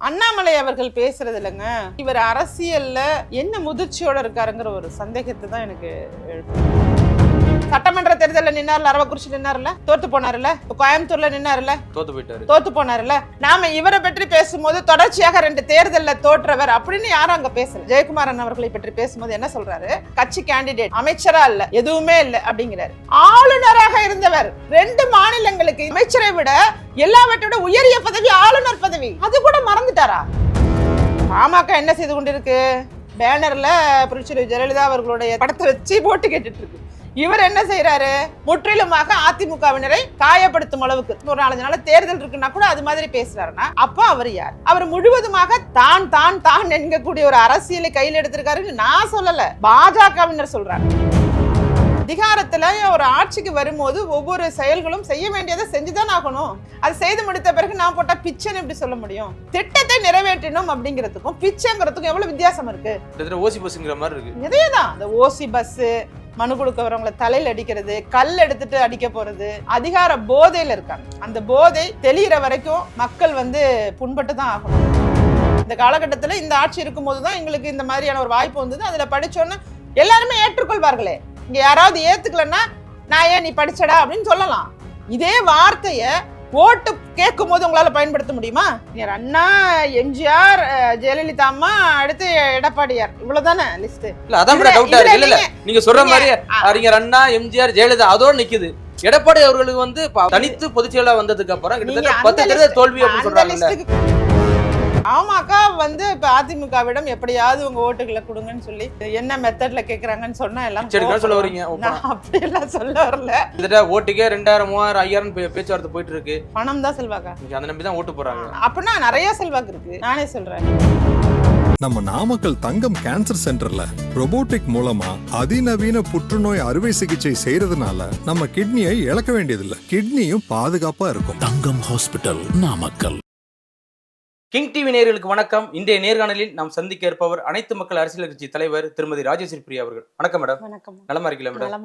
அண்ணாமலை அவர்கள் பேசுறது இல்லைங்க. இவர் அரசியல்ல என்ன முதிர்ச்சியோட இருக்காருங்கிற ஒரு சந்தேகத்தை தான் எனக்கு எழுப்பு சட்டமன்ற தேர்தலில் நின்னார்ல அரவக்குறிச்சி நின்னார்ல தோத்து போனார்ல கோயம்புத்தூர்ல நின்னார்ல தோத்து போயிட்டாரு. தோத்து போனார்ல. நாம இவரை பற்றி பேசும்போது தொடர்ச்சியாக ரெண்டு தேர்தல்ல தோற்றவர் அப்படின்னு யாரும் அங்க பேசல. ஜெயக்குமாரன் அவர்களை பற்றி பேசும்போது என்ன சொல்றாரு? கட்சி கேண்டிடேட் அமைச்சரா இல்ல எதுவுமே இல்ல அப்படிங்கிறாரு. ஆளுநராக இருந்தவர் ரெண்டு மாநிலங்களுக்கு அமைச்சரை விட எல்லாவற்றோட உயரிய பதவி ஆளுநர் பதவி. அது கூட மறந்துட்டாரா? பாமக என்ன செய்து கொண்டிருக்கு? பேனர்ல புரட்சியர் ஜெயலலிதா அவர்களுடைய படத்தை வச்சு போட்டு கேட்டுட்டு இருக்கு. இவர் என்ன செய்யறாரு முற்றிலுமாக அதிமுகவினரை காயப்படுத்தும் அளவுக்கு. ஒரு நாலஞ்சு நாள் தேர்தல் இருக்குன்னா கூட அது மாதிரி பேசுறாருன்னா அப்ப அவர் யார்? அவர் முழுவதுமாக தான் தான் தான் என்கக்கூடிய ஒரு அரசியலை கையில் எடுத்திருக்காருன்னு நான் சொல்லல. பாஜகவினர் சொல்றாங்க. அதிகாரத்துல ஒரு ஆட்சிக்கு வரும்போது ஒவ்வொரு செயல்களும் செய்ய வேண்டியதை செஞ்சுதான் ஆகணும். அது செய்து முடித்த பிறகு நான் போட்டா பிச்சைன்னு எப்படி சொல்ல முடியும்? திட்டத்தை நிறைவேற்றணும் அப்படிங்கிறதுக்கும் பிச்சைங்கிறதுக்கும் எவ்வளவு வித்தியாசம் இருக்கு? ஓசி பஸ்ங்கிற மாதிரி இருக்கு. இதேதான் இந்த ஓசி பஸ் மனு கொடுக்க வரவங்களை தலையில் அடிக்கிறது கல் எடுத்துட்டு அடிக்க போறது அதிகார போதையில் இருக்காங்க. அந்த போதை தெளிகிற வரைக்கும் மக்கள் வந்து புண்பட்டு தான் ஆகணும். இந்த காலகட்டத்தில் இந்த ஆட்சி இருக்கும்போது தான் எங்களுக்கு இந்த மாதிரியான ஒரு வாய்ப்பு வந்தது. அதில் படித்தோன்னு எல்லாருமே ஏற்றுக்கொள்வார்களே. இங்கே யாராவது ஏற்றுக்கலன்னா நான் ஏன் நீ படிச்சடா அப்படின்னு சொல்லலாம். இதே வார்த்தையை ஓட்டு கேட்கும் போது உங்களால பயன்படுத்த முடியுமா? அண்ணா எம்ஜிஆர் ஜெயலலிதா அம்மா அடுத்து எடப்பாடியார். இவ்வளவுதானே லிஸ்ட் இல்ல அதான் கூட டவுட்டா இருக்கு. இல்ல நீங்க சொல்ற மாதிரி அறிஞர் அண்ணா எம்ஜிஆர் ஜெயலலிதா அதோட நிக்குது. எடப்பாடி அவர்களுக்கு வந்து தனித்து பொதுச் செயலா வந்ததுக்கு அப்புறம் கிட்டத்தட்ட பத்து தேர்தல் தோல்வி அப்படின்னு அந்த பாமக வந்து இப்ப அதிமுகவிடம் எப்படியாவது உங்க ஓட்டுகளை கொடுங்கன்னு சொல்லி என்ன மெத்தட்ல கேக்குறாங்கன்னு சொன்னா எல்லாம் சரி சொல்ல. வரீங்க. நான் அப்படி எல்லாம் சொல்ல வரல. கிட்டத்தட்ட ஓட்டுக்கே ரெண்டாயிரம் மூவாயிரம் ஐயாயிரம் பேச்சுவார்த்தை போயிட்டு இருக்கு பணம் தான் செல்வாக்கா. அந்த நம்பி தான் ஓட்டு போறாங்க அப்படின்னா நிறைய செல்வாக்கு இருக்கு. நானே சொல்றேன். நம்ம நாமக்கல் தங்கம் கேன்சர் சென்டர்ல robotic மூலமா அதிநவீன புற்றுநோய் அறுவை சிகிச்சை செய்யறதுனால நம்ம கிட்னியை இழக்க வேண்டியதில்லை. கிட்னியும் பாதுகாப்பா இருக்கும். Thangam hospital Namakkal. King TV நேயர்களுக்கு வணக்கம். இன்றைய நேர்காணலில் நாம் சந்திக்க இருப்பவர் அனைத்து மக்கள் அரசியல் கட்சி தலைவர் திருமதி ராஜேஸ்வரி பிரியா அவர்கள். வணக்கம் மேடம். வணக்கம். நலமா இருக்கல மேடம்?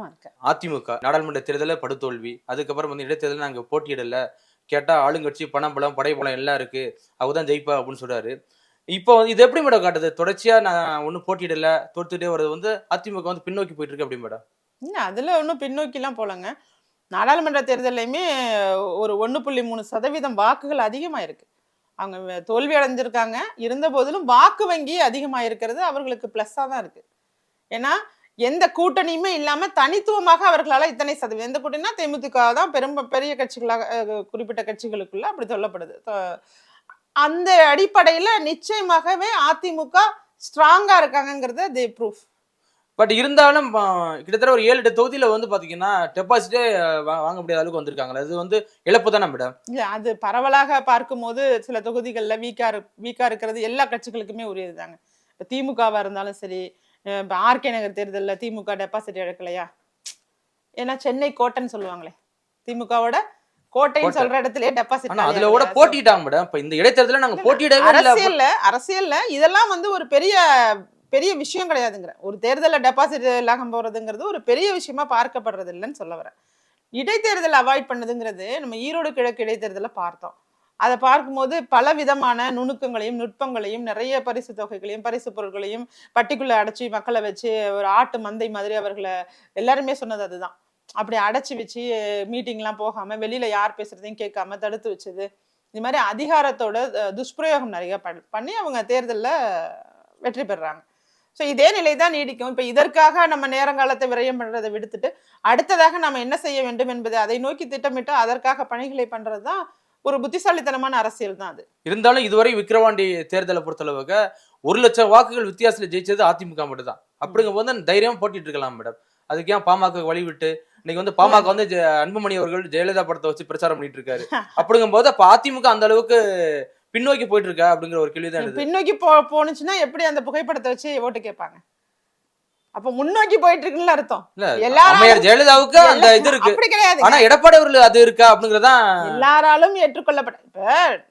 அதிமுக நாடாளுமன்ற தேர்தலில் படுதோல்வி. அதுக்கப்புறம் வந்து இடைத்தேர்தலில் நாங்கள் போட்டியிடல. கேட்டா ஆளுங்கட்சி பணம் பலம் படை பலம் எல்லாம் இருக்கு. அவங்க தான் ஜெயிப்பா அப்படின்னு சொல்றாரு. இப்போ வந்து இது எப்படி மேடம் காட்டுது? தொடர்ச்சியா நான் ஒன்றும் போட்டியிடல. தோத்துட்டே வர்றது வந்து அதிமுக வந்து பின்னோக்கி போயிட்டு இருக்கு அப்படி மேடம். இல்ல அதுல ஒன்றும் பின்னோக்கிலாம் போலங்க. நாடாளுமன்ற தேர்தலையுமே ஒரு ஒன்று புள்ளி மூணு சதவீதம் வாக்குகள் அதிகமாக இருக்கு. அவங்க தோல்வி அடைஞ்சிருக்காங்க. இருந்த போதிலும் வாக்கு வங்கி அதிகமாக இருக்கிறது அவர்களுக்கு ப்ளஸ்ஸாக தான் இருக்கு. ஏன்னா எந்த கூட்டணியுமே இல்லாமல் தனித்துவமாக அவர்களால் இத்தனை சதவீதம் எந்த கூட்டணினா தேமுதிக தான் பெரும் பெரிய கட்சிகளாக குறிப்பிட்ட கட்சிகளுக்குள்ள அப்படி சொல்லப்படுது. அந்த அடிப்படையில் நிச்சயமாகவே அதிமுக ஸ்ட்ராங்காக இருக்காங்கங்கிறத தே ப்ரூஃப் பட் இருந்தாலும் கிட்டத்தட்ட ஒரு ஏழு எட்டு தொகுதியில வந்து பாத்தீங்கன்னா டெபாசிட்டே வாங்க முடியாத அளவுக்கு வந்திருக்காங்களே அது வந்து இழப்பு தானே மேடம் இல்ல அது பரவலாக பார்க்கும்போது சில தொகுதிகளில் வீக்கா வீக்கா இருக்கிறது எல்லா கட்சிகளுக்குமே உரியது தாங்க இப்போ திமுகவா இருந்தாலும் சரி இப்ப ஆர்கே நகர் தேர்தலில் திமுக டெபாசிட் இழக்கலையா? ஏன்னா சென்னை கோட்டைன்னு சொல்லுவாங்களே. திமுகவோட கோட்டைன்னு கோட்டை. சொல்ற இடத்துலயே டெபாசிட் அதுல கூட போட்டிட்டாங்க மேடம் இப்ப இந்த இடைத்தேர்தலில் நாங்க போட்டியிடவே இல்லை. அரசியல்ல அரசியல்ல இதெல்லாம் வந்து ஒரு பெரிய பெரிய விஷயம் கிடையாதுங்கிற. ஒரு தேர்தலில் டெபாசிட் இல்லாமல் போகிறதுங்கிறது ஒரு பெரிய விஷயமா பார்க்கப்படுறது இல்லைன்னு சொல்ல வரேன் இடைத்தேர்தல் அவாய்ட் பண்ணதுங்கிறது நம்ம ஈரோடு கிழக்கு இடைத்தேர்தலை பார்த்தோம். அதை பார்க்கும்போது பல விதமான நுணுக்கங்களையும் நுட்பங்களையும் நிறைய பரிசு தொகைகளையும் பரிசு பொருட்களையும் பட்டிக்குள்ள அடைச்சி மக்களை வச்சு ஒரு ஆட்டு மந்தை மாதிரி அவர்களை எல்லாருமே சொன்னது அதுதான். அப்படி அடைச்சி வச்சு மீட்டிங்லாம் போகாமல் வெளியில் யார் பேசுறதையும் கேட்காம தடுத்து வச்சது. இது மாதிரி அதிகாரத்தோட துஷ்பிரயோகம் நிறைய பண்- பண்ணி அவங்க தேர்தலில் வெற்றி பெறுறாங்க ஸோ இதே நிலை தான் நீடிக்கும். இப்போ இதற்காக நம்ம நேரங்காலத்தை விரயம் பண்ணுறதை விடுத்துட்டு அடுத்ததாக நம்ம என்ன செய்ய வேண்டும் என்பதை அதை நோக்கி திட்டமிட்டு அதற்காக பணிகளை பண்ணுறது தான் ஒரு புத்திசாலித்தனமான அரசியல் தான் அது. இருந்தாலும் இதுவரை விக்கிரவாண்டி தேர்தலை பொறுத்தளவுக்கு ஒரு லட்சம் வாக்குகள் வித்தியாசத்துல ஜெயிச்சது அதிமுக மட்டும் தான் அப்படிங்கும் போது தைரியமா போட்டிட்டு இருக்கலாம் மேடம். அதுக்கு ஏன் பாமக வழி விட்டு இன்னைக்கு வந்து பாமக வந்து அன்புமணி அவர்கள் ஜெயலலிதா படத்தை வச்சு பிரச்சாரம் பண்ணிட்டு இருக்காரு. அப்படிங்கும் போது அப்ப அதிமுக அந்த அளவுக்கு பின்னோக்கி போயிட்டு இருக்கா அப்படிங்கிற ஒரு கேள்விதான் எழுது. பின்னோக்கி போ போனுச்சுன்னா எப்படி அந்த புகைப்படத்தை வச்சு ஓட்டு கேட்பாங்க? அப்ப முன்னோக்கி போயிட்டு இருக்குன்னு அர்த்தம் அம்மையார் ஜெயலலிதாவுக்கு அந்த இது இருக்கு. அப்படி கிடையாது. ஆனா எடப்பாடி அவர்கள் அது இருக்கா அப்படிங்கறதான் எல்லாராலும் ஏற்றுக்கொள்ளப்பட்ட இப்ப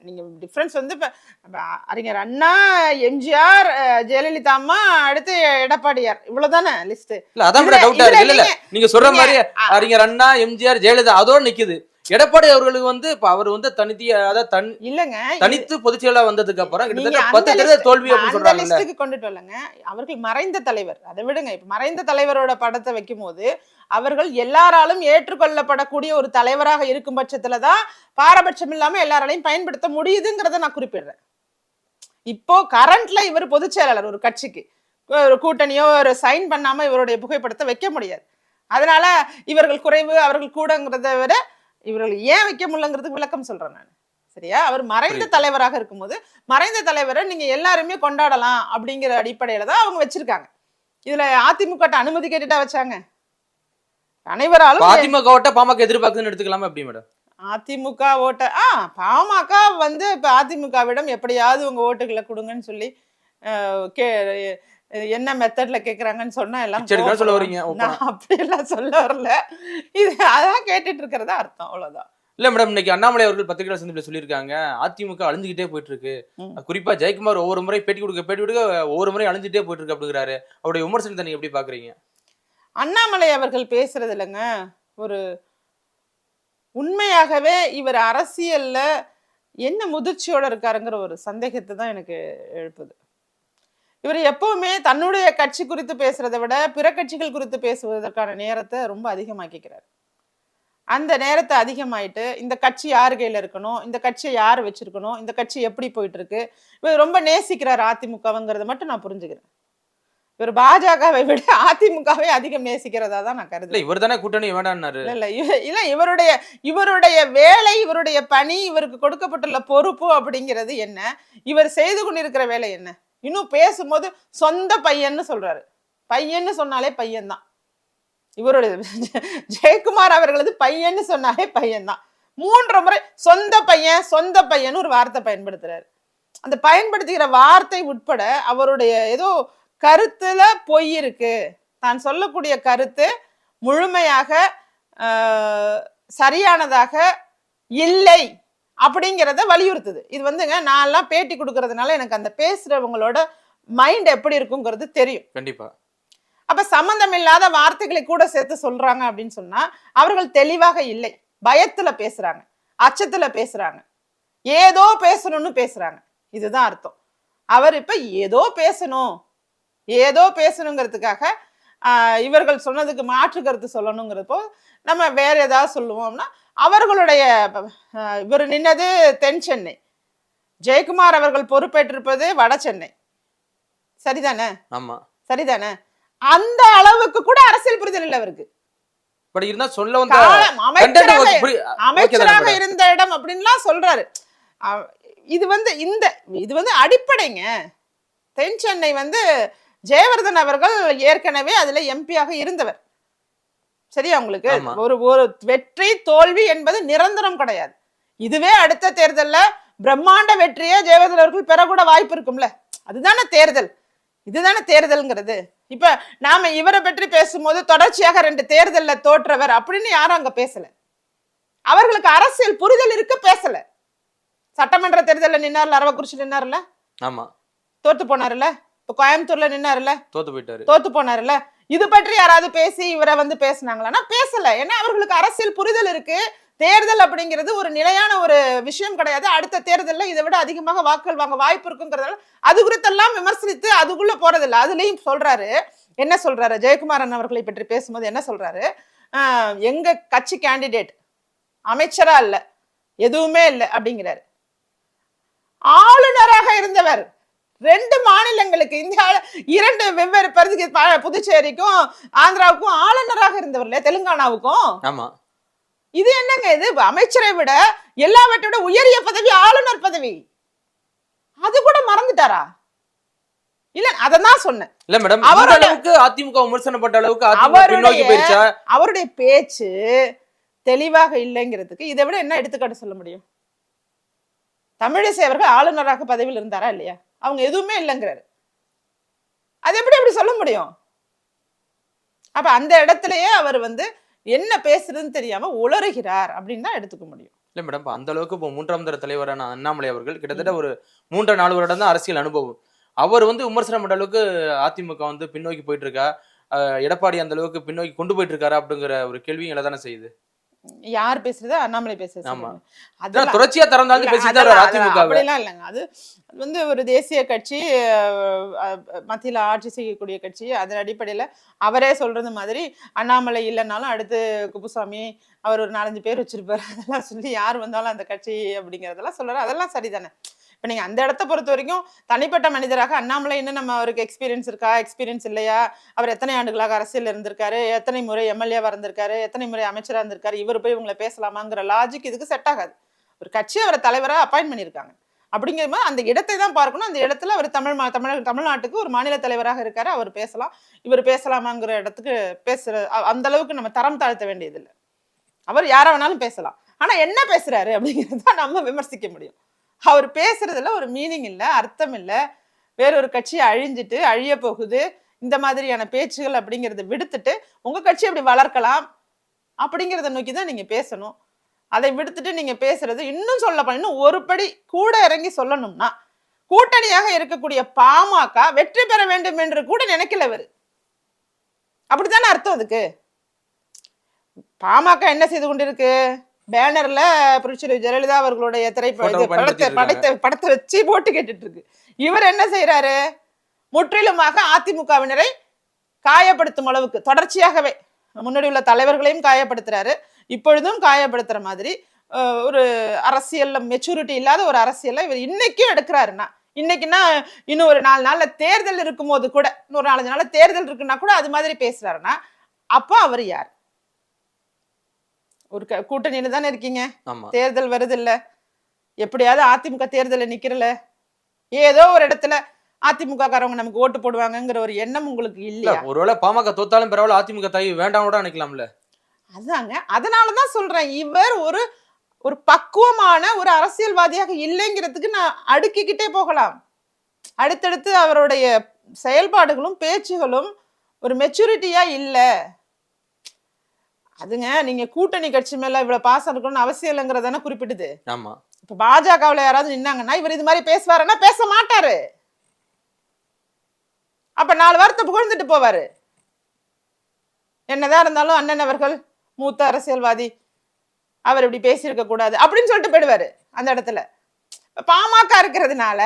நீங்க டிஃபரன்ஸ் வந்து இப்ப அறிஞர் அண்ணா எம்ஜிஆர் ஜெயலலிதா அம்மா அடுத்து எடப்பாடியார். இவ்வளவுதானே லிஸ்ட் இல்ல அதான் டவுட்டா இருக்கு. இல்ல நீங்க சொல்ற மாதிரி. அறிஞர் அண்ணா எம்ஜிஆர் ஜெயலலிதா அதோட நிக்குது. எடப்பாடி அவர்களுக்கு வந்து இப்ப அவர் வந்து தனித்தி அதாவது தன் இல்லங்க தனித்து பொதுச் செயலா வந்ததுக்கு அப்புறம் கிட்டத்தட்ட பத்து தேர்தல் தோல்வி அப்படின்னு லிஸ்டுக்கு கொண்டுட்டு வரலங்க. அவர்கள் மறைந்த தலைவர். அதை விடுங்க. இப்ப மறைந்த தலைவரோட படத்தை வைக்கும் போது அவர்கள் எல்லாராலும் ஏற்றுக்கொள்ளப்படக்கூடிய ஒரு தலைவராக இருக்கும் பட்சத்துல தான் பாரபட்சம் இல்லாம எல்லாராலையும் பயன்படுத்த முடியுதுங்கிறத நான் குறிப்பிடுறேன். இப்போ கரண்ட்ல இவர் பொதுச் செயலாளர் ஒரு கட்சிக்கு. ஒரு கூட்டணியோ ஒரு சைன் பண்ணாம இவருடைய புகைப்படத்தை வைக்க முடியாது. அதனால இவர்கள் குறைவு அவர்கள் கூடங்கிறத விட இவர்கள் ஏன் வைக்க முடியலங்கிறதுக்கு விளக்கம் சொல்றேன் நான். சரியா? அவர் மறைந்த. தலைவராக இருக்கும்போது மறைந்த தலைவரை நீங்க எல்லாருமே கொண்டாடலாம் அப்படிங்கிற அடிப்படையில தான் அவங்க வச்சிருக்காங்க. இதுல அதிமுக அனுமதி கேட்டுட்டா வச்சாங்க? அனைவராலும் அதிமுக ஓட்ட பாமக எதிர்பார்க்குதுன்னு எடுத்துக்கலாமா எப்படி மேடம்? அதிமுக ஓட்ட ஆ பாமக வந்து இப்ப அதிமுகவிடம் எப்படியாவது உங்க ஓட்டுகளை கொடுங்கன்னு சொல்லி கே என்ன மெத்தட்ல கேக்குறாங்கன்னு சொன்னா எல்லாம் சொல்ல வரீங்க. நான் அப்படியெல்லாம் சொல்ல வரல. இது அதான் கேட்டுட்டு இருக்கிறதா அர்த்தம் அவ்வளவுதான். இல்ல மேடம் இன்னைக்கு அண்ணாமலை அவர்கள் பத்திரிகை சந்திப்பில் சொல்லியிருக்காங்க. அதிமுக அழிஞ்சுக்கிட்டே போயிட்டு இருக்கு. குறிப்பா ஜெயக்குமார் ஒவ்வொரு முறை பேட்டி கொடுக்க பேட்டி கொடுக்க ஒவ்வொரு முறை அழிஞ்சுட்டே போயிட்டு இருக்கு அப்படிங்கிறாரு. அவருடைய விமர்சனத்தை நீங்க எப்படி பாக்குறீங்க? அண்ணாமலை அவர்கள் பேசுறது இல்லைங்க. ஒரு உண்மையாகவே இவர் அரசியல்ல என்ன முதிர்ச்சியோட இருக்காருங்கிற ஒரு சந்தேகத்தை தான் எனக்கு எழுப்புது. இவர் எப்பவுமே தன்னுடைய கட்சி குறித்து பேசுறதை விட பிற கட்சிகள் குறித்து பேசுவதற்கான நேரத்தை ரொம்ப அதிகமாக்கிக்கிறார். அந்த நேரத்தை அதிகமாயிட்டு இந்த கட்சி யார் கையில இருக்கணும் இந்த கட்சியை யார் வச்சிருக்கணும் இந்த கட்சி எப்படி போயிட்டு இருக்கு இவர் ரொம்ப நேசிக்கிறார் அதிமுகவுங்கிறத மட்டும் நான் புரிஞ்சுக்கிறேன். இவர் பாஜகவை விட அதிமுகவை அதிகம் நேசிக்கிறதா தான் நான் கருதுறேன். இவர் தானே கூட்டணி வேண்டாம்னாரு இல்ல இல்ல இவருடைய இவருடைய வேலை இவருடைய பணி இவருக்கு கொடுக்கப்பட்டுள்ள பொறுப்பு அப்படிங்கிறது என்ன? இவர் செய்து கொண்டிருக்கிற வேலை என்ன? இன்னும் பேசும்போது சொந்த பையன்னு சொல்றாரு. பையன்னு சொன்னாலே பையன்தான். இவருடைய ஜெயக்குமார் அவர்களது பையன்னு சொன்னாலே பையன்தான். மூன்று முறை சொந்த பையன் சொந்த பையன் ஒரு வார்த்தை பயன்படுத்துறாரு. அந்த பயன்படுத்துகிற வார்த்தை உட்பட அவருடைய ஏதோ கருத்துல பொய் இருக்கு தான் சொல்லக்கூடிய கருத்து முழுமையாக சரியானதாக இல்லை. அப்படிங்கிறத வலியுறுத்துது. இது வந்துங்க நான் எல்லாம் பேட்டி கொடுக்கறதுனால எனக்கு அந்த பேசுறவங்களோட மைண்ட் எப்படி இருக்குங்கிறது தெரியும். கண்டிப்பா. அப்ப சம்பந்தம் இல்லாத வார்த்தைகளை கூட சேர்த்து சொல்றாங்க அப்படின்னு சொன்னா அவர்கள் தெளிவாக இல்லை. பயத்துல பேசுறாங்க அச்சத்துல பேசுறாங்க ஏதோ பேசணும்னு பேசுறாங்க. இதுதான் அர்த்தம். அவர் இப்ப ஏதோ பேசணும் ஏதோ பேசணுங்கிறதுக்காக இவர்கள் சொன்னதுக்கு மாற்று கருத்து சொல்லணுங்கிறப்போ நம்ம வேற ஏதாவது சொல்லுவோம்னா அவர்களுடைய இவர் நின்னது தென் சென்னை. ஜெயக்குமார் அவர்கள் பொறுப்பேற்றிருப்பது வட சென்னை. சரிதானே? ஆமா. சரிதானே? அந்த அளவுக்கு கூட அரசியல் புரிதல் இல்லை அவருக்கு. பட் இருந்தா சொல்ல வந்த அமைச்சராக? இருந்த இடம் அப்படின்லாம் சொல்றாரு. இது வந்து இந்த இது வந்து அடிப்படைங்க. தென் சென்னை வந்து ஜெயவர்தன் அவர்கள் ஏற்கனவே அதுல எம்பியாக இருந்தவர். சரியா உங்களுக்கு. ஒரு ஒரு வெற்றி தோல்வி என்பது நிரந்தரம் கிடையாது. இதுவே அடுத்த தேர்தல்ல பிரம்மாண்ட வெற்றியே ஜெயவர்தன் அவர்கள் பெறக்கூட வாய்ப்பு இருக்கும்ல. அதுதானே தேர்தல். இதுதானே தேர்தல்ங்கிறது. இப்ப நாம இவரை பற்றி பேசும்போது தொடர்ச்சியாக ரெண்டு தேர்தல்ல தோற்றவர் அப்படின்னு யாரும் அங்க பேசல. அவர்களுக்கு அரசியல் புரிதல் இருக்கு பேசல. சட்டமன்ற தேர்தல்ல நின்னார்ல அரவக்குறிச்சி நின்னார்ல? ஆமா. தோத்து போனாருல்ல இப்ப கோயம்புத்தூர்ல நின்னாருல்ல தோத்து போயிட்டாரு. தோத்து போனாருல்ல இது பற்றி யாராவது பேசி இவரை வந்து பேசுனாங்களான்னா பேசல. ஏன்னா அவர்களுக்கு அரசியல் புரிதல் இருக்கு. தேர்தல் அப்படிங்கிறது ஒரு நிலையான ஒரு விஷயம் கிடையாது. அடுத்த தேர்தலில் இதை விட அதிகமாக வாக்குகள் வாங்க வாய்ப்பு இருக்குங்கிறதால அது குறித்தெல்லாம் விமர்சித்து அதுக்குள்ள போறதில்ல. அதுலேயும் சொல்றாரு. என்ன சொல்றாரு? ஜெயக்குமாரன் அவர்களை பற்றி பேசும்போது என்ன சொல்றாரு? எங்க கட்சி கேண்டிடேட் அமைச்சரா இல்லை? எதுவுமே இல்லை அப்படிங்கிறாரு. ஆளுநராக இருந்தவர் ரெண்டு மாநிலங்களுக்கு இந்தியாவில் இரண்டு வெவ்வேறு பகுதிக்கு ப- புதுச்சேரிக்கும் ஆந்திராவுக்கும் ஆளுநராக இருந்தவர் இல்லையா? தெலுங்கானாவுக்கும்? ஆமா. இது என்னங்க இது? அமைச்சரை விட எல்லாவற்றை விட உயரிய பதவி ஆளுநர் பதவி. அது கூட மறந்துட்டாரா? இல்ல அததான் சொன்னேன். இல்ல மேடம் அவரோட- அளவுக்கு அதிமுக விமர்சனப்பட்ட அளவுக்கு அவருடைய பேச்சு தெளிவாக இல்லைங்கிறதுக்கு இதை விட என்ன எடுத்துக்காட்டு சொல்ல முடியும்? தமிழிசை அவர்கள் ஆளுநராக பதவியில் இருந்தாரா இல்லையா? அவங்க எதுவுமே இல்லைங்கிறாரு. அது எப்படி அப்படி சொல்ல முடியும்? அப்ப அந்த இடத்துலயே அவர் வந்து என்ன பேசுறதுன்னு தெரியாம உளறுகிறார் அப்படின்னு தான் எடுத்துக்க முடியும். இல்லை மேடம் இப்ப அந்த அளவுக்கு இப்போ மூன்றாம் தர தலைவரான அண்ணாமலை அவர்கள் கிட்டத்தட்ட ஒரு மூன்று நாலு வருடம் தான் அரசியல் அனுபவம். அவர் வந்து விமர்சனம் பண்ற அளவுக்கு அதிமுக வந்து பின்னோக்கி போயிட்டு இருக்கா? எடப்பாடி அந்த அளவுக்கு பின்னோக்கி கொண்டு போயிட்டு இருக்காரா அப்படிங்கிற ஒரு கேள்வியும் தானே செய்யுது. யார் பேசுறது அண்ணாமலை பேசுறது. அதான் தொடர்ச்சியா திறந்தாலும் அதிமுக அப்படிலாம் இல்லைங்க. அது வந்து ஒரு தேசிய கட்சி மத்தியில ஆட்சி செய்யக்கூடிய கட்சி. அதன் அடிப்படையில அவரே சொல்றது மாதிரி அண்ணாமலை இல்லைனாலும் அடுத்து குப்புசாமி அவர் ஒரு நாலஞ்சு பேர் வச்சிருப்பாரு. அதெல்லாம் சொல்லி யார் வந்தாலும் அந்த கட்சி அப்படிங்கறதெல்லாம் சொல்றாரு. அதெல்லாம் சரிதானே. இப்போ நீங்கள் அந்த இடத்த பொறுத்த வரைக்கும் தனிப்பட்ட மனிதராக அண்ணாமலை இன்னும் நம்ம அவருக்கு எக்ஸ்பீரியன்ஸ் இருக்கா? எக்ஸ்பீரியன்ஸ் இல்லையா? அவர் எத்தனை ஆண்டுகளாக அரசியல் இருந்திருக்காரு? எத்தனை முறை எம்எல்ஏவா இருந்திருக்காரு? எத்தனை முறை அமைச்சராக இருந்திருக்காரு? இவர் போய் இவங்களை பேசலாமாங்கிற லாஜிக் இதுக்கு செட் ஆகாது. ஒரு கட்சி அவரை தலைவரா அப்பாயின்ட் பண்ணியிருக்காங்க. அப்படிங்கிறபோது அந்த இடத்தை தான் பார்க்கணும். அந்த இடத்துல அவர் தமிழ் மா- தமிழ் தமிழ்நாட்டுக்கு ஒரு மாநில தலைவராக இருக்காரு. அவர் பேசலாம். இவர் பேசலாமாங்கிற இடத்துக்கு பேசுற அ- அந்த அளவுக்கு நம்ம தரம் தாழ்த்த வேண்டியதில்லை. அவர் யாரை வேணாலும் பேசலாம். ஆனா என்ன பேசுறாரு அப்படிங்கிறத தான் நம்ம விமர்சிக்க முடியும். அவர் பேசுறதுல ஒரு மீனிங் இல்லை அர்த்தம் இல்லை. வேறொரு கட்சி அழிஞ்சிட்டு அழிய போகுது. இந்த மாதிரியான பேச்சுகள் அப்படிங்கிறத விடுத்துட்டு உங்கள் கட்சி அப்படி வளர்க்கலாம் அப்படிங்கிறத நோக்கி தான் நீங்கள் பேசணும். அதை விடுத்துட்டு நீங்கள் பேசுறது இன்னும் சொல்ல இன்னும் ஒரு படி கூட இறங்கி சொல்லணும்னா கூட்டணியாக இருக்கக்கூடிய பாமக வெற்றி பெற வேண்டும் என்று கூட நினைக்கல அவர் அப்படித்தானே அர்த்தம் அதுக்கு? பாமக என்ன செய்து கொண்டிருக்கு? பேனர்ல புரட்சி ஜெயலலிதா அவர்களுடைய திரைப்பட Photo இது படத்தை படத்தை படத்தை வச்சு போட்டு கேட்டுட்டு இருக்கு இவர் என்ன செய்யறாரு முற்றிலுமாக அதிமுகவினரை காயப்படுத்தும் அளவுக்கு தொடர்ச்சியாகவே முன்னாடி உள்ள தலைவர்களையும் காயப்படுத்துறாரு. இப்பொழுதும் காயப்படுத்துற மாதிரி ஒரு அரசியல்ல மெச்சூரிட்டி இல்லாத ஒரு அரசியல்ல இவர் இன்னைக்கும் எடுக்கிறாருன்னா இன்னைக்குன்னா இன்னும் ஒரு நாலு நாள்ல தேர்தல் இருக்கும்போது கூட இன்னொரு நாலஞ்சு நாள்ல தேர்தல் இருக்குன்னா கூட அது மாதிரி பேசுறாருன்னா அப்போ அவர் யார்? ஒரு கூட்டணியில தானே இருக்கீங்க? தேர்தல் வருது இல்ல எப்படியாவது அதிமுக தேர்தல்ல நிக்கிறல. ஏதோ ஒரு இடத்துல அதிமுக காரவங்க நமக்கு ஓட்டு போடுவாங்கங்கிற ஒரு எண்ணம் உங்களுக்கு இல்ல ஒருவேளை பாமக தோத்தாலும் பரவாயில்ல அதிமுக தாய் வேண்டாம் கூட நினைக்கலாம்ல. அதாங்க. அதனாலதான் சொல்றேன் இவர் ஒரு ஒரு பக்குவமான ஒரு அரசியல்வாதியாக இல்லைங்கிறதுக்கு நான் அடுக்கிக்கிட்டே போகலாம். அடுத்தடுத்து அவருடைய செயல்பாடுகளும் பேச்சுகளும் ஒரு மெச்சூரிட்டியா இல்ல. அதுங்க நீங்க கூட்டணி கட்சி மேல இவ்வளவு பாசம் இருக்கணும்னு அவசியம் இல்லைங்கிறதானே குறிப்பிடுது. ஆமா. இப்ப பாஜகவுல யாராவது நின்னாங்கன்னா இவர் இது மாதிரி பேசுவாருன்னா பேச மாட்டாரு. அப்ப நாலு வார்த்தை புகழ்ந்துட்டு போவாரு. என்னதான் இருந்தாலும் அண்ணன் அவர்கள் மூத்த அரசியல்வாதி அவர் இப்படி பேசியிருக்க கூடாது அப்படின்னு சொல்லிட்டு போயிடுவாரு அந்த இடத்துல. பாமக இருக்கிறதுனால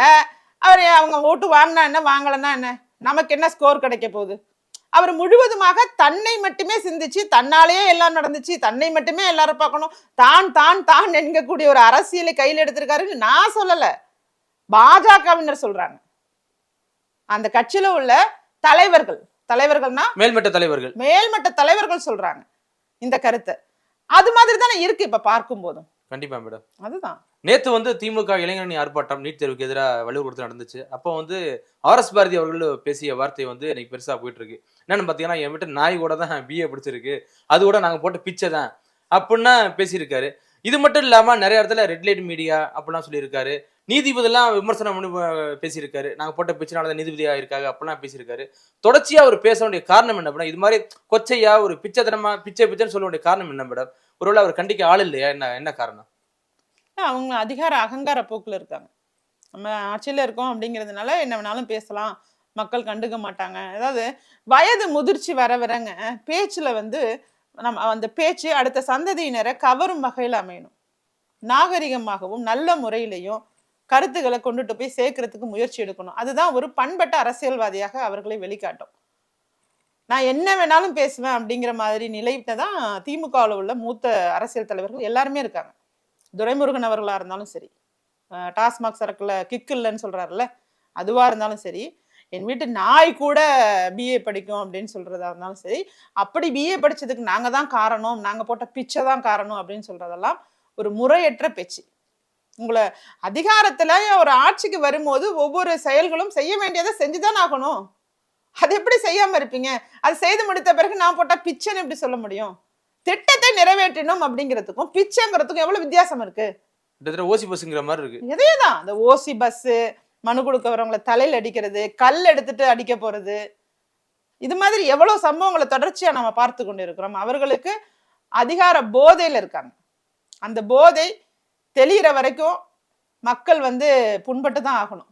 அவர் அவங்க ஓட்டு வாங்கினா என்ன வாங்கலைன்னா என்ன? நமக்கு என்ன ஸ்கோர் கிடைக்க போகுது? அவர் முழுவதுமாக தன்னை மட்டுமே சிந்திச்சு தன்னாலேயே எல்லாம் நடந்துச்சு தன்னை மட்டுமே எல்லாரும் பார்க்கணும் தான் தான் தான் என்கக்கூடிய ஒரு அரசியலை கையில் எடுத்திருக்காருன்னு நான் சொல்லல. பாஜகவினர் சொல்றாங்க. அந்த கட்சியில உள்ள தலைவர்கள் தலைவர்கள்னா மேல்மட்ட தலைவர்கள். மேல்மட்ட தலைவர்கள் சொல்றாங்க. இந்த கருத்தை. அது மாதிரி தானே இருக்கு இப்ப பார்க்கும் போதும் கண்டிப்பா மேடம். அதுதான். நேத்து வந்து திமுக இளைஞரணி ஆர்ப்பாட்டம் நீட் தேர்வுக்கு எதிராக வலுவூர்த்து நடந்துச்சு. அப்போ வந்து ஆர்எஸ் பாரதி அவர்கள் பேசிய வார்த்தை வந்து இன்னைக்கு பெருசா போயிட்டு இருக்கு என்னன்னு பாத்தீங்கன்னா என் வீட்டு நாய் கூட தான் பிஏ பிடிச்சிருக்கு. அது கூட நாங்க போட்ட பிச்சை தான். அப்படின்னா பேசியிருக்காரு. இது மட்டும் இல்லாம நிறைய இடத்துல ரெட் லைட் மீடியா அப்படிலாம் சொல்லியிருக்காரு. நீதிபதிலாம் விமர்சனம் பண்ணி பேசியிருக்காரு. நாங்க போட்ட பிச்சைனால தான் நீதிபதியாக இருக்காங்க அப்படிலாம் பேசியிருக்காரு. தொடர்ச்சியாக அவர் பேச வேண்டிய காரணம் என்ன மேடம் இது மாதிரி கொச்சையா ஒரு பிச்சைத்தனமா பிச்சை பிச்சைன்னு சொல்ல வேண்டிய காரணம் என்ன மேடம் ஒருவேளை அவர் கண்டிக்க ஆள் இல்லையா? என்ன என்ன காரணம்? அவங்க அதிகார அகங்கார போக்கில் இருக்காங்க. நம்ம ஆட்சியில் இருக்கோம் அப்படிங்கிறதுனால என்ன வேணாலும் பேசலாம். மக்கள் கண்டுக்க மாட்டாங்க. அதாவது வயது முதிர்ச்சி வர வரங்க பேச்சில் வந்து நம்ம அந்த பேச்சு அடுத்த சந்ததியினரை கவரும் வகையில் அமையணும். நாகரிகமாகவும் நல்ல முறையிலையும் கருத்துக்களை கொண்டுட்டு போய் சேர்க்கறதுக்கு முயற்சி எடுக்கணும். அதுதான் ஒரு பண்பட்ட அரசியல்வாதியாக அவர்களை வெளிக்காட்டும். நான் என்ன வேணாலும் பேசுவேன் அப்படிங்கிற மாதிரி நிலையிட்ட தான் திமுகவில் உள்ள மூத்த அரசியல் தலைவர்கள் எல்லாருமே இருக்காங்க. துரைமுருகன் அவர்களாக இருந்தாலும் சரி. டாஸ்மாக் சரக்கில் கிக் இல்லைன்னு சொல்கிறாருல்ல அதுவாக இருந்தாலும் சரி என் வீட்டு நாய் கூட பிஏ படிக்கும் அப்படின்னு சொல்கிறதா இருந்தாலும் சரி அப்படி பிஏ படிச்சதுக்கு நாங்கள் தான் காரணம் நாங்கள் போட்ட பிச்சை தான் காரணம் அப்படின்னு சொல்கிறதெல்லாம் ஒரு முறையற்ற பேச்சு. உங்களை அதிகாரத்தில் ஒரு ஆட்சிக்கு வரும்போது ஒவ்வொரு செயல்களும் செய்ய வேண்டியதை செஞ்சுதான் ஆகணும். அது எப்படி செய்யாமல் இருப்பீங்க? அது செய்து முடித்த பிறகு நான் போட்டால் பிச்சைன்னு எப்படி சொல்ல முடியும்? திட்டத்தை நிறைவேற்றணும் அப்படிங்கிறதுக்கும் பிச்சைங்கிறதுக்கும் எவ்வளவு வித்தியாசம் இருக்கு? கிட்டத்தட்ட ஓசி பஸ்ங்கிற மாதிரி இருக்கு. இதேதான். அந்த ஓசி பஸ் மனு கொடுக்க வரவங்களை தலையில அடிக்கிறது கல் எடுத்துட்டு அடிக்க போறது. இது மாதிரி எவ்வளவு சம்பவங்களை தொடர்ச்சியா நம்ம பார்த்து கொண்டு இருக்கிறோம் அவர்களுக்கு அதிகார போதையில இருக்காங்க. அந்த போதை தெளிகிற வரைக்கும் மக்கள் வந்து புண்பட்டு தான் ஆகணும்.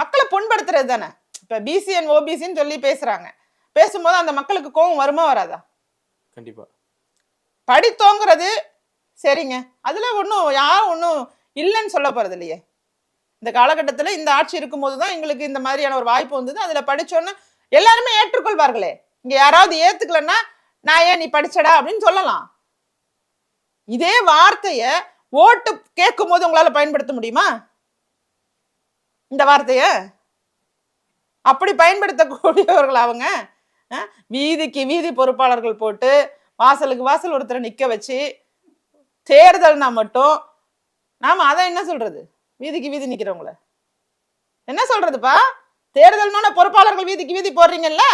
மக்களை புண்படுத்துறது தானே? இப்ப பிசிஎன் ஓபிசின்னு சொல்லி பேசுறாங்க. பேசும்போது அந்த மக்களுக்கு கோபம் வருமா வராதா? கண்டிப்பா. படித்தோங்கிறது சரிங்க. அதுல ஒன்றும் யாரும் ஒன்றும் இல்லைன்னு சொல்ல போறது இல்லையே. இந்த காலகட்டத்தில் இந்த ஆட்சி இருக்கும்போது தான் எங்களுக்கு இந்த மாதிரியான ஒரு வாய்ப்பு வந்தது. அதில் படித்தோன்னா எல்லாருமே ஏற்றுக்கொள்வார்களே. இங்கே யாராவது ஏற்றுக்கலன்னா நான் ஏன் நீ படிச்சடா அப்படின்னு சொல்லலாம். இதே வார்த்தையை ஓட்டு கேட்கும் போது உங்களால் பயன்படுத்த முடியுமா? இந்த வார்த்தையை? அப்படி பயன்படுத்தக்கூடியவர்கள் அவங்க? வீதிக்கு வீதி பொறுப்பாளர்கள் போட்டு வாசலுக்கு வாசல் ஒருத்தரை நிற்க வச்சு தேர்தல்னா மட்டும் நாம் அதை என்ன சொல்கிறது வீதிக்கு வீதி நிற்கிறவங்கள என்ன சொல்கிறதுப்பா தேர்தல்னோட பொறுப்பாளர்கள் வீதிக்கு வீதி போடுறீங்கல்ல?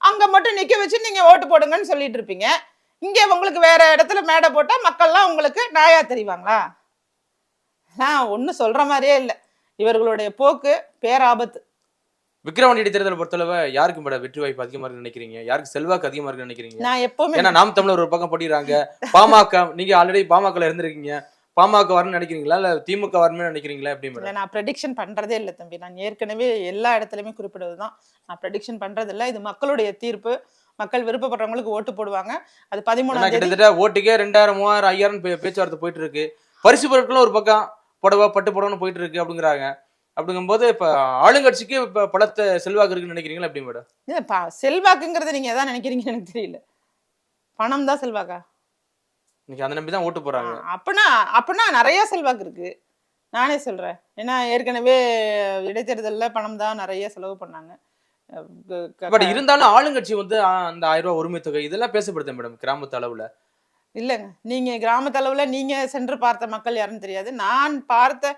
அங்கே மட்டும் நிற்க வச்சு நீங்கள் ஓட்டு போடுங்கன்னு சொல்லிட்டு இருப்பீங்க. இங்கே உங்களுக்கு வேற இடத்துல மேடை போட்டால் மக்கள்லாம் உங்களுக்கு நாயா தெரிவாங்களா? நான் ஒன்றும் சொல்கிற மாதிரியே இல்லை. இவர்களுடைய போக்கு பேராபத்து. விக்கிரவாண்டி தேர்தலை பொறுத்தளவு யாருக்கு மேடம் வெற்றி வாய்ப்பு அதிகமா இருக்குன்னு நினைக்கிறீங்க? யாருக்கு செல்வாக்கு அதிகமா இருக்குன்னு நினைக்கிறீங்க? நான் எப்பவுமே ஏன்னா நாம் தமிழர் ஒரு பக்கம் போட்டிடுறாங்க. பாமக நீங்க ஆல்ரெடி பாமகல இருந்திருக்கீங்க. பாமக வரணும்னு நினைக்கிறீங்களா? இல்ல திமுக வரணும்னு நினைக்கிறீங்களா? எப்படி மேடம் நான் ப்ரெடிக்ஷன் பண்றதே இல்லை தம்பி. நான் ஏற்கனவே எல்லா இடத்துலையுமே குறிப்பிடுவதுதான். நான் ப்ரெடிக்ஷன் பண்றது இல்ல இது மக்களுடைய தீர்ப்பு. மக்கள் விருப்பப்படுறவங்களுக்கு ஓட்டு போடுவாங்க. அது பதிமூணாம் தேதி கிட்டத்தட்ட ஓட்டுக்கே ரெண்டாயிரம் மூவாயிரம் ஐயாயிரம் பேச்சுவார்த்தை போயிட்டு இருக்கு. பரிசு பொருட்களும் ஒரு பக்கம் புடவை பட்டு புடவைன்னு போயிட்டு இருக்கு அப்படிங்கிறாங்க. அப்படிங்கும்போது இப்ப ஆளுங்கட்சிக்கு இப்ப பலத்த செல்வாக்கு இருக்குன்னு நினைக்கிறீங்களா எப்படி மேடம்? இல்ல, பா- செல்வாக்குங்கிறது நீங்க எதான் நினைக்கிறீங்கன்னு எனக்கு தெரியல. பணம் தான் செல்வாக்கா? இன்னைக்கு அதை நம்பி தான் ஓட்டு போறாங்க ஆ, அப்பனா அப்பனா நிறைய செல்வாக்கு இருக்கு. நானே சொல்றேன். ஏன்னா ஏற்கனவே இடைத்தேர்தல்ல பணம் தான் நிறைய செலவு பண்ணாங்க. பட் இருந்தாலும் ஆளுங்கட்சி வந்து அந்த ஆயிரம் ரூபாய் உரிமை தொகை இதெல்லாம் பேசப்படுது மேடம் கிராமத்து அளவுல? இல்லைங்க. நீங்க கிராமத்து அளவுல நீங்க சென்று பார்த்த மக்கள் யாருன்னு தெரியாது. நான் பார்த்த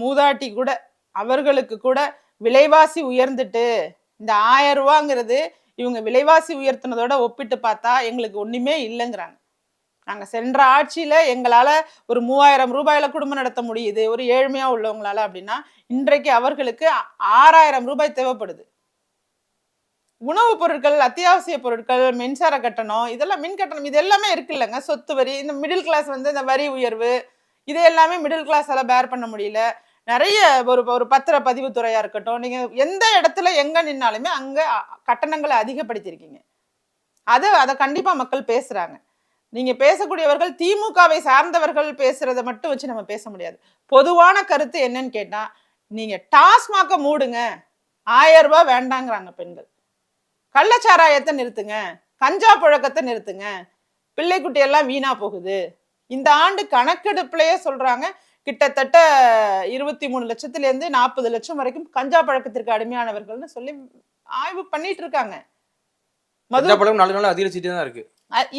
மூதாட்டி கூட அவர்களுக்கு கூட விலைவாசி உயர்ந்துட்டு இந்த ஆயிரம் ரூபாங்கிறது இவங்க விலைவாசி உயர்த்தினதோட ஒப்பிட்டு பார்த்தா எங்களுக்கு ஒன்றுமே இல்லைங்கிறாங்க. நாங்கள் சென்ற ஆட்சியில் எங்களால் ஒரு மூவாயிரம் ரூபாயில் குடும்பம் நடத்த முடியுது ஒரு ஏழ்மையாக உள்ளவங்களால அப்படின்னா இன்றைக்கு அவர்களுக்கு ஆறாயிரம் ரூபாய் தேவைப்படுது. உணவுப் பொருட்கள் அத்தியாவசிய பொருட்கள் மின்சார கட்டணம் இதெல்லாம் மின் கட்டணம் இது எல்லாமே இருக்குல்லங்க சொத்து வரி இந்த மிடில் கிளாஸ் வந்து இந்த வரி உயர்வு இது எல்லாமே மிடில் கிளாஸால் பேர் பண்ண முடியல. நிறைய ஒரு ஒரு பத்திர பதிவுத்துறையாக இருக்கட்டும் நீங்க எந்த இடத்துல எங்க நின்னாலுமே அங்க கட்டணங்களை அதிகப்படுத்தியிருக்கீங்க. அதை அதை கண்டிப்பா மக்கள் பேசுறாங்க. நீங்க பேசக்கூடியவர்கள் திமுகவை சார்ந்தவர்கள் பேசுறத மட்டும் வச்சு நம்ம பேச முடியாது. பொதுவான கருத்து என்னன்னு கேட்டா நீங்க டாஸ்மாக மூடுங்க. ஆயிரம் ரூபாய் வேண்டாங்கிறாங்க பெண்கள். கள்ளச்சாராயத்தை நிறுத்துங்க. கஞ்சா புழக்கத்தை நிறுத்துங்க. பிள்ளைக்குட்டி எல்லாம் வீணா போகுது. இந்த ஆண்டு கணக்கெடுப்புலயே சொல்றாங்க கிட்டத்தட்ட இருபத்தி மூணு லட்சத்துல இருந்து நாற்பது லட்சம் வரைக்கும் கஞ்சா பழக்கத்திற்கு அடிமையானவர்கள்னு சொல்லி ஆய்வு பண்ணிட்டு இருக்காங்க மது பழக்கம் நாலு நாள் அதிகரிச்சுட்டே தான் இருக்கு.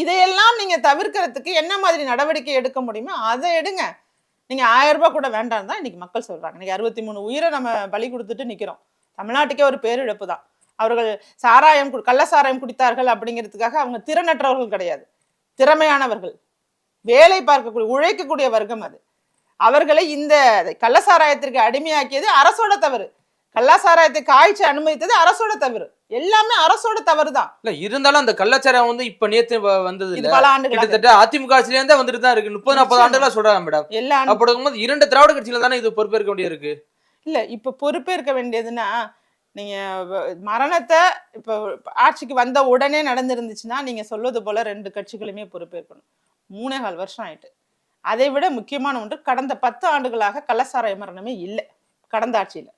இதையெல்லாம் நீங்க தவிர்க்கிறதுக்கு என்ன மாதிரி நடவடிக்கை எடுக்க முடியுமோ அதை எடுங்க. நீங்க ஆயிரம் ரூபாய் கூட வேண்டாம் தான் இன்னைக்கு மக்கள் சொல்றாங்க. இன்னைக்கு அறுபத்தி மூணு உயிரை நம்ம பலி கொடுத்துட்டு நிக்கிறோம். தமிழ்நாட்டுக்கே ஒரு பேரிழப்பு தான். அவர்கள் சாராயம் கள்ள சாராயம் குடித்தார்கள் அப்படிங்கிறதுக்காக அவங்க திறனற்றவர்கள் கிடையாது. திறமையானவர்கள். வேலை பார்க்கக்கூடிய உழைக்கக்கூடிய வர்க்கம் அது. அவர்களை இந்த கள்ளசாராயத்திற்கு அடிமையாக்கியது அரசோட தவறு. கள்ளசாராயத்தை காய்ச்சி அனுமதித்தது அரசோட தவறு. எல்லாமே அரசோட தவறு தான் இல்ல இருந்தாலும் அந்த கள்ளச்சாரம் வந்து இப்ப நேத்து வந்தது இல்ல. பல ஆண்டுகள் கிட்டத்தட்ட அதிமுக ஆட்சியில இருந்தே வந்துட்டு தான் இருக்கு. முப்பது நாற்பது. ஆண்டுகளா சொல்றாங்க மேடம். எல்லா ஆண்டு- அப்படி இரண்டு திராவிட கட்சியில தானே இது பொறுப்பேற்க வேண்டிய இருக்கு இல்ல இப்ப பொறுப்பேற்க வேண்டியதுன்னா நீங்க மரணத்தை இப்ப ஆட்சிக்கு வந்த உடனே நடந்திருந்துச்சுன்னா நீங்க சொல்வது போல ரெண்டு கட்சிகளுமே பொறுப்பேற்கணும். மூணே கால் வருஷம் ஆயிட்டு. அதை விட முக்கியமான ஒன்று கடந்த பத்து ஆண்டுகளாக கள்ளசாராய மரணமே இல்லை கடந்த ஆட்சியில.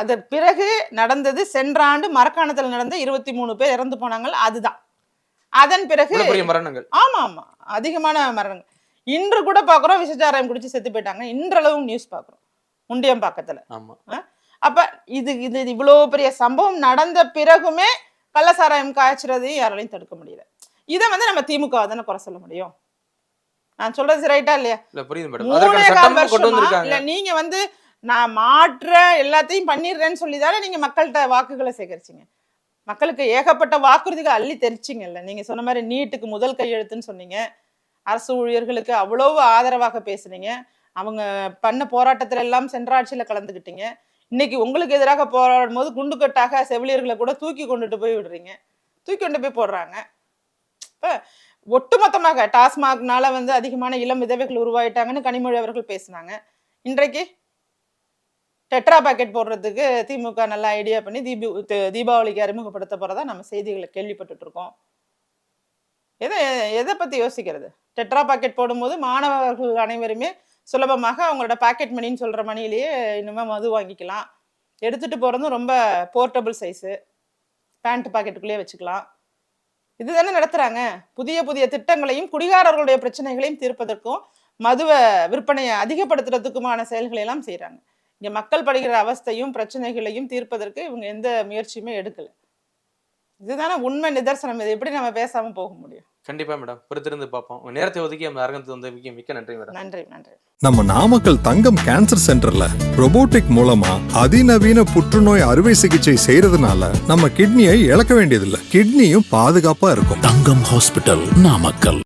அதன் பிறகு நடந்தது சென்ற ஆண்டு மரக்காணத்தில் நடந்த இருபத்தி மூணு பேர் இறந்து போனாங்க அதுதான். அதன் பிறகு மரணங்கள். ஆமா ஆமா அதிகமான மரணங்கள். இன்று கூட பாக்குறோம் விஷச்சாராயம் குடிச்சு செத்து போயிட்டாங்க. இன்றளவும் நியூஸ் பாக்குறோம் முண்டியம் பக்கத்துல. அப்ப இது இது இவ்வளோ பெரிய சம்பவம் நடந்த பிறகுமே கள்ளசாராயம் காய்ச்சறதையும் யாராலையும் தடுக்க முடியல. இதை வந்து நம்ம திமுக தானே குறை சொல்ல முடியும்? நான் சொல்றது ரைட்டா இல்லையா? இல்ல புரியுது மேடம் மூணே கால் வருஷமா? இல்ல நீங்க வந்து நான் மாற்றுறேன் எல்லாத்தையும் பண்ணிடுறேன்னு சொல்லி தானே நீங்க மக்கள்கிட்ட வாக்குகளை சேகரிச்சீங்க. மக்களுக்கு ஏகப்பட்ட வாக்குறுதிகள் அள்ளி தெரிச்சிங்கல்ல. நீங்க சொன்ன மாதிரி நீட்டுக்கு முதல் கையெழுத்துன்னு சொன்னீங்க. அரசு ஊழியர்களுக்கு அவ்வளவு ஆதரவாக பேசுனீங்க. அவங்க பண்ண போராட்டத்துல எல்லாம் சென்ற ஆட்சியில கலந்துக்கிட்டீங்க இன்னைக்கு உங்களுக்கு எதிராக போராடும் போது குண்டுக்கட்டாக செவிலியர்களை கூட தூக்கி கொண்டுட்டு போய் விடுறீங்க. தூக்கி கொண்டு போய் போடுறாங்க. இப்ப ஒட்டுமொத்தமாக டாஸ்மாக்னால வந்து அதிகமான இளம் விதவைகள் உருவாயிட்டாங்கன்னு கனிமொழி அவர்கள் பேசினாங்க. இன்றைக்கு டெட்ரா பாக்கெட் போடுறதுக்கு திமுக நல்ல ஐடியா பண்ணி தீபி தீபாவளிக்கு அறிமுகப்படுத்த போறதா நம்ம செய்திகளை கேள்விப்பட்டுட்டு இருக்கோம். எதை எதை பத்தி யோசிக்கிறது? டெட்ரா பாக்கெட் போடும்போது மாணவர்கள் அனைவருமே சுலபமாக அவங்களோட பாக்கெட் மணின்னு சொல்ற மணிலேயே இன்னுமே மது வாங்கிக்கலாம். எடுத்துட்டு போறதும் ரொம்ப போர்ட்டபிள் சைஸு பேண்ட் பாக்கெட்டுக்குள்ளேயே வச்சுக்கலாம். இதுதானே நடத்துறாங்க. புதிய புதிய திட்டங்களையும் குடிகாரர்களுடைய பிரச்சனைகளையும் தீர்ப்பதற்கும் மதுவை விற்பனையை அதிகப்படுத்துறதுக்குமான செயல்களை எல்லாம் இங்கே மக்கள் படுகிற அவஸ்தையும் பிரச்சனைகளையும் தீர்ப்பதற்கு இவங்க எந்த முயற்சியுமே எடுக்கலை. இதுதானே உண்மை நிதர்சனம். இது எப்படி நம்ம பேசாமல் போக முடியும்? கண்டிப்பா மேடம் பொறுத்திருந்து பார்ப்போம். உங்க நேரத்தை ஒதுக்கி அந்த அரங்கத்துக்கு வந்து மிக்க நன்றி மேடம் நன்றி நன்றி. நம்ம நாமக்கல் தங்கம் கேன்சர் சென்டர்ல robotic மூலமா அதிநவீன புற்றுநோய் அறுவை சிகிச்சை செய்யறதுனால நம்ம கிட்னியை இழக்க வேண்டியதில்லை. கிட்னியும் பாதுகாப்பா இருக்கும். தங்கம் ஹாஸ்பிட்டல் நாமக்கல்.